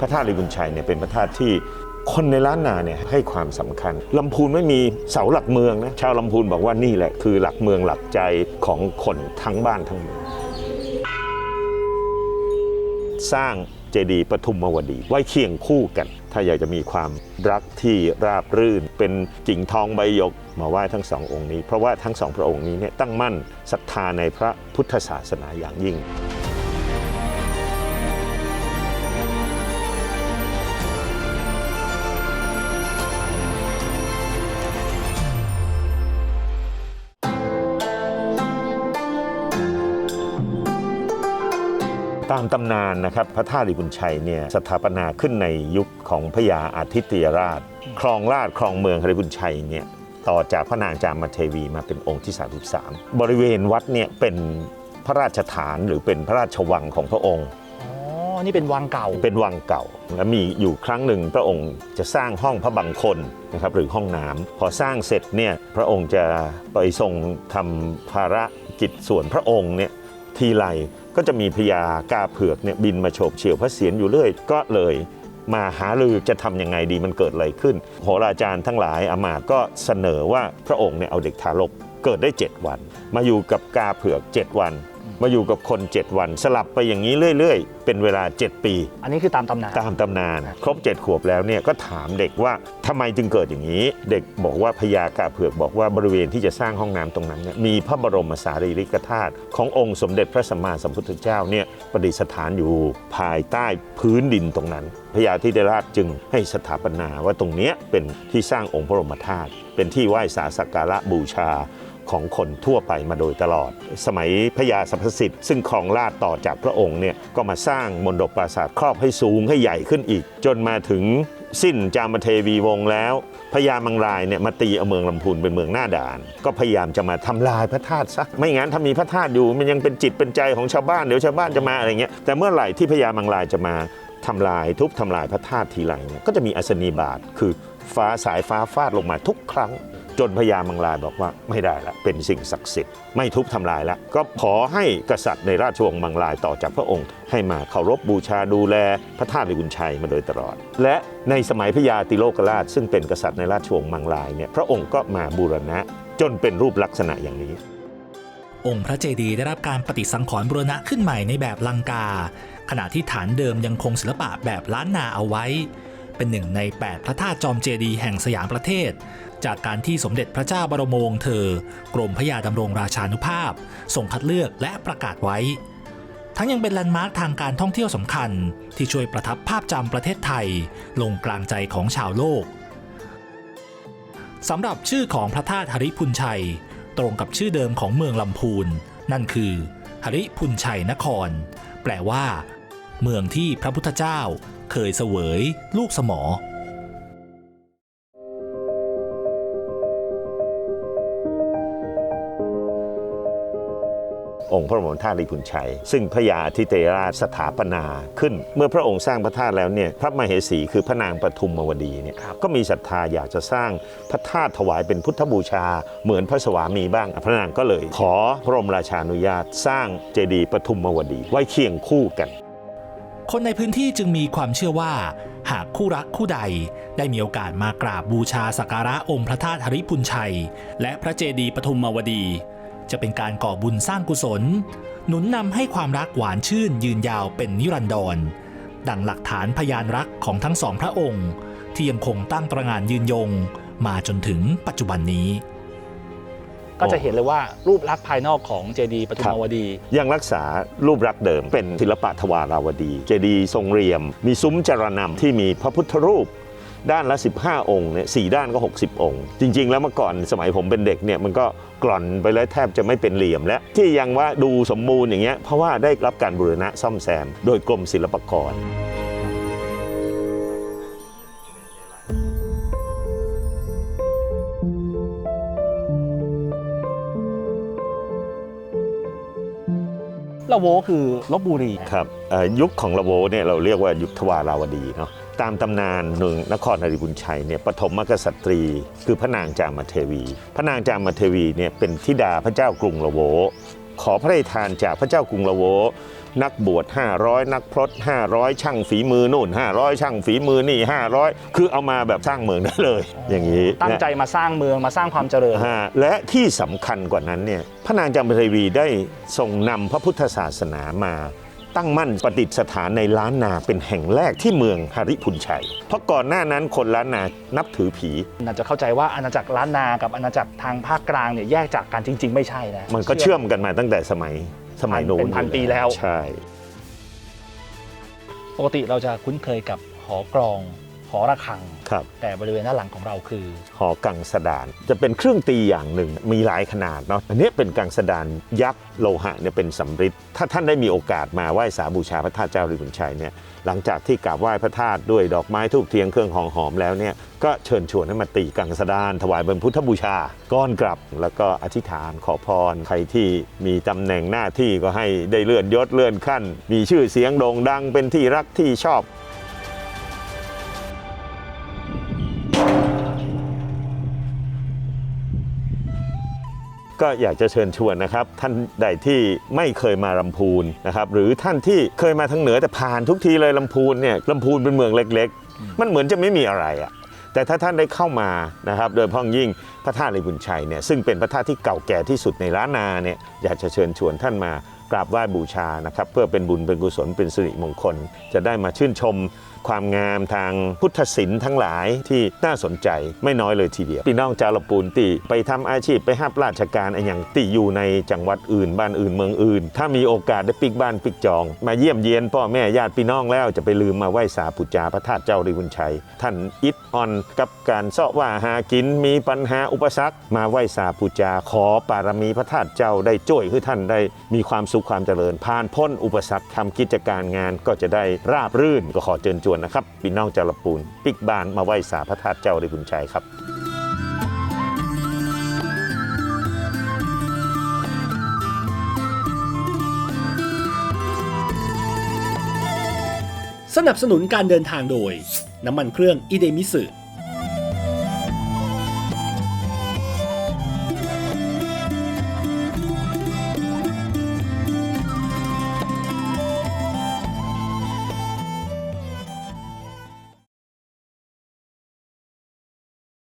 พระธาตุริบุญชัยเนี่ยเป็นพระธาตุที่คนในล้านนาเนี่ยให้ความสำคัญลำพูนไม่มีเสาหลักเมืองนะชาวลำพูนบอกว่านี่แหละคือหลักเมืองหลักใจของคนทั้งบ้านทั้งเมืองสร้างเจดีย์ปทุมวดี ไว้เคียงคู่กัน ถ้าอยากจะมีความรักที่ราบรื่น เป็นกิ่งทองใบหยกมาไหว้ทั้งสององค์นี้ เพราะว่าทั้งสองพระองค์นี้เนี่ยตั้งมั่นศรัทธาในพระพุทธศาสนาอย่างยิ่ง ตามตำนานนะครับพระธาตุริบุญชัยเนี่ยสถาปนาขึ้นในยุคของพญาอาทิตยราช ครองราชครองเมืองริบุญชัยเนี่ยต่อจากพระนางจามเทวีมาเป็นองค์ที่ 33 บริเวณวัดเนี่ยเป็นพระราชฐานหรือเป็นพระราชวังของพระองค์อ๋อนี่เป็นวังเก่า เป็นวังเก่า และมีอยู่ครั้งหนึ่งพระองค์จะสร้างห้องพระบังคนนะครับหรือห้องน้ำพอสร้างเสร็จเนี่ยพระองค์จะไปทรงทำภารกิจส่วนพระองค์เนี่ย ทีไรก็จะมีพญากาเผือกเนี่ยบินมาโฉบเฉี่ยวพระเศียรอยู่เรื่อย ก็เลยมาหาลือจะทำยังไงดีมันเกิดอะไรขึ้น โหราจารย์ทั้งหลายอามาตย์ก็เสนอว่าพระองค์เนี่ยเอาเด็กทารกเกิดได้ 7 วัน มาอยู่กับกาเผือก 7 วัน มาอยู่กับคน 7 วัน สลับไปอย่างนี้เรื่อย ๆ เป็นเวลา 7 ปี อันนี้คือตามตำนานตามตำนาน ครบ 7 ขวบแล้วเนี่ยก็ถามเด็กว่าทำไมจึงเกิดอย่างนี้ เด็กบอกว่าพญากาเผือกบอกว่าบริเวณที่จะสร้างห้องน้ำตรงนั้นเนี่ยมีพระบรมสารีริกธาตุขององค์สมเด็จพระสัมมาสัมพุทธเจ้าเนี่ยประดิษฐานอยู่ภายใต้พื้นดินตรงนั้นพญาธิเดราชจึงให้สถาปนาว่าตรงเนี้ยเป็นที่สร้างองค์พระบรมธาตุเป็นที่ไหว้สาสักการะบูชา ของคนทั่วไปมาโดยตลอด สมัยพญาสัพพสิทธิ์ซึ่งครองราชต่อจากพระองค์เนี่ยก็มาสร้างมณฑปปราสาทครอบให้สูงให้ใหญ่ขึ้นอีก จนมาถึงสิ้นจามเทวีวงแล้วพญามังรายเนี่ยมาตีเอาเมืองลำพูนเป็นเมืองหน้าด่าน ก็พยายามจะมาทำลายพระธาตุซะไม่งั้นถ้ามีพระธาตุอยู่มันยังเป็นจิตเป็นใจของชาวบ้านเดี๋ยวชาวบ้านจะมาอะไรเงี้ยแต่เมื่อไหร่ที่พญามังรายจะมาทำลายทุบทำลายพระธาตุทีไรเนี่ยก็จะมีอัศนีบาตคือฟ้าสายฟ้าฟาดลงมาทุกครั้ง จนพญามังลายบอกว่าไม่ได้ละเป็นสิ่งศักดิ์สิทธิ์ไม่ทุบทำลายละก็ขอให้กษัตริย์ในราชวงศ์มังลายต่อจากพระองค์ ให้มาเคารพบูชาดูแลพระธาตุริบุญชัยมาโดยตลอด และในสมัยพญาติโลกราช ซึ่งเป็นกษัตริย์ในราชวงศ์มังลายเนี่ยพระองค์ก็มาบูรณะจนเป็นรูปลักษณะอย่างนี้ องค์พระเจดีย์ได้รับการปฏิสังขรณ์บูรณะขึ้นใหม่ในแบบลังกา ขณะที่ฐานเดิมยังคงศิลปะแบบล้านนาเอาไว้ เป็นหนึ่งใน 8 พระธาตุจอมเจดีย์แห่งสยามประเทศ จากการที่สมเด็จพระเจ้าบรมวงศ์เธอ กรมพระยาดำรงราชานุภาพส่งคัดเลือกและประกาศไว้ ทั้งยังเป็นแลนด์มาร์คทางการท่องเที่ยวสำคัญ ที่ช่วยประทับภาพจำประเทศไทย ลงกลางใจของชาวโลกสำหรับชื่อของพระธาตุหริพุนชัย ตรงกับชื่อเดิมของเมืองลำพูน นั่นคือหริพุนชัยนคร แปลว่า เมืองที่พระพุทธเจ้าเคยเสวยลูกสมอ องค์พระบรมธาตุริพุนชัย ซึ่งพระยาธิเตราชสถาปนาขึ้น เมื่อพระองค์สร้างพระธาตุแล้วเนี่ยพระมเหสีคือพระนางปทุมมวดีเนี่ยครับก็มีศรัทธาอยากจะสร้างพระธาตุถวายเป็นพุทธบูชา เหมือนพระสวามีบ้าง พระนางก็เลย ขอพระบรมราชานุญาตสร้างเจดีย์ปทุมมวดีไว้เคียงคู่กัน คนในพื้นที่จึงมีความเชื่อว่า หากคู่รักคู่ใดได้มีโอกาสมากราบบูชาสักการะองค์พระธาตุหริพุนชัย และพระเจดีย์ปทุมมวดี จะเป็นการก่อบุญสร้างกุศล หนุนนำให้ความรักหวานชื่นยืนยาวเป็นนิรันดร ดังหลักฐานพยานรักของทั้งสองพระองค์ ที่ยังคงตั้งตระงานยืนยง มาจนถึงปัจจุบันนี้ ก็จะเห็นเลยว่ารูปลักษณ์ภายนอกของเจดีย์ปทุมวดี ยังรักษารูปลักษณ์เดิมเป็นศิลปะทวาราวดี เจดีย์ทรงเรียม มีซุ้มจรนำที่มีพระพุทธรูปด้านละ 15 องค์เนี่ยสด้านก็ 60 องค์ จริง ๆ แล้วเมื่อก่อนสมัยผมเป็นเด็กเนี่ยมันก็กร่อนไปแล้วแทบจะไม่เป็นเหลี่ยมแล้ว ที่ยังว่าดูสมบูรณ์อย่างเงี้ยเพราะว่าได้รับการบูรณะซ่อมแซม โดยกรมศิลปากร ละโวคือลบบุรี ครับยุคของละโวเนี่ยเราเรียกว่ายุคทวาราวดีเนาะตามตำนานหนึ่งนครนริบุญชัยเนี่ยปฐมกษัตรี คือพระนางจามเทวี พระนางจามเทวีเนี่ยเป็นธิดาพระเจ้ากรุงละโว ขอพระราชทานจากพระเจ้ากรุงละโว นักบวช500 นักพรต500 ช่างฝีมือนู่น 500 ช่างฝีมือนี่ 500 คือเอามาแบบสร้างเมืองได้เลย อย่างนี้ตั้งใจมาสร้างเมืองมาสร้างความเจริญ ฮะและที่สำคัญกว่านั้นเนี่ยพระนางจามเทวีได้ทรงนำพระพุทธศาสนามา ตั้งมั่นประดิษฐานในล้านนาเป็นแห่งแรกที่เมืองหริพุนชัย เพราะก่อนหน้านั้นคนล้านนานับถือผีน่าจะเข้าใจว่าอาณาจักรล้านนากับอาณาจักรทางภาคกลางเนี่ยแยกจากกันจริง ๆ ไม่ใช่นะมันก็เชื่อมกันมาตั้งแต่สมัย สมัยโน้นเป็นพันปีแล้ว ใช่ ปกติเราจะคุ้นเคยกับหอกรอง หอระฆัง ครับแต่บริเวณด้านหลังของเราคือ หอกังสดาน จะเป็นเครื่องตีอย่างหนึ่งมีหลายขนาดเนาะอันนี้เป็นกังสดานยักษ์โลหะเนี่ยเป็นสำริดถ้าท่านได้มีโอกาสมาไหว้สาบูชาพระธาตุเจ้าริบุญชัยเนี่ยหลังจากที่กราบไหว้พระธาตุด้วยดอกไม้ทูบเทียนเครื่องหอมหอมแล้วเนี่ยก็เชิญชวนให้มาตีกังสดาน ถวายเป็นพุทธบูชาก้อนกลับ แล้วก็อธิษฐานขอพรใครที่มีตำแหน่งหน้าที่ก็ให้ได้เลื่อนยศเลื่อนขั้น มีชื่อเสียงโด่งดังเป็นที่รักที่ชอบ ก็อยากจะเชิญชวนนะครับ ท่านใดที่ไม่เคยมาลำพูนนะครับหรือท่านที่เคยมาทางเหนือแต่ผ่านทุกทีเลยลำพูนเนี่ยลำพูนเป็นเมืองเล็ก ๆ มันเหมือนจะไม่มีอะไรอะแต่ถ้าท่านได้เข้ามานะครับโดยพ้องยิ่งพระธาตุลิบุญชัยเนี่ยซึ่งเป็นพระธาตุที่เก่าแก่ที่สุดในล้านนาเนี่ยอยากจะเชิญชวนท่านมากราบไหว้บูชานะครับเพื่อเป็นบุญเป็นกุศลเป็นสิริมงคล จะได้มาชื่นชม ความงามทางพุทธศิลป์ทั้งหลายที่น่าสนใจไม่น้อยเลยทีเดียวพี่น้องจารปูนตีไปทำอาชีพไปห้าราชการอะไรอย่างตีอยู่ในจังหวัดอื่น บ้านอื่นเมืองอื่น ถ้ามีโอกาสได้ปิกบ้านปิกจอง มาเยี่ยมเยียนพ่อแม่ญาติพี่น้องแล้วจะไปลืมมาไหว้สาปุจจาพระธาตุเจ้าริบุญชัย ท่านอิดออนกับการเสาะว่าหากินมีปัญหาอุปสรรค มาไหว้สาปุจจาขอปารมีพระธาตุเจ้าได้ช่วยให้ท่านได้มีความสุขความเจริญผ่านพ้นอุปสรรคทำกิจการงานก็จะได้ราบรื่นก็ขอเชิญชวนนะครับพี่น้องจารปูนปิกบ้านมาไหว้สาพระธาตุเจ้าดีบุญชัยครับสนับสนุนการเดินทางโดย น้ำมันเครื่องอิเดมิสึ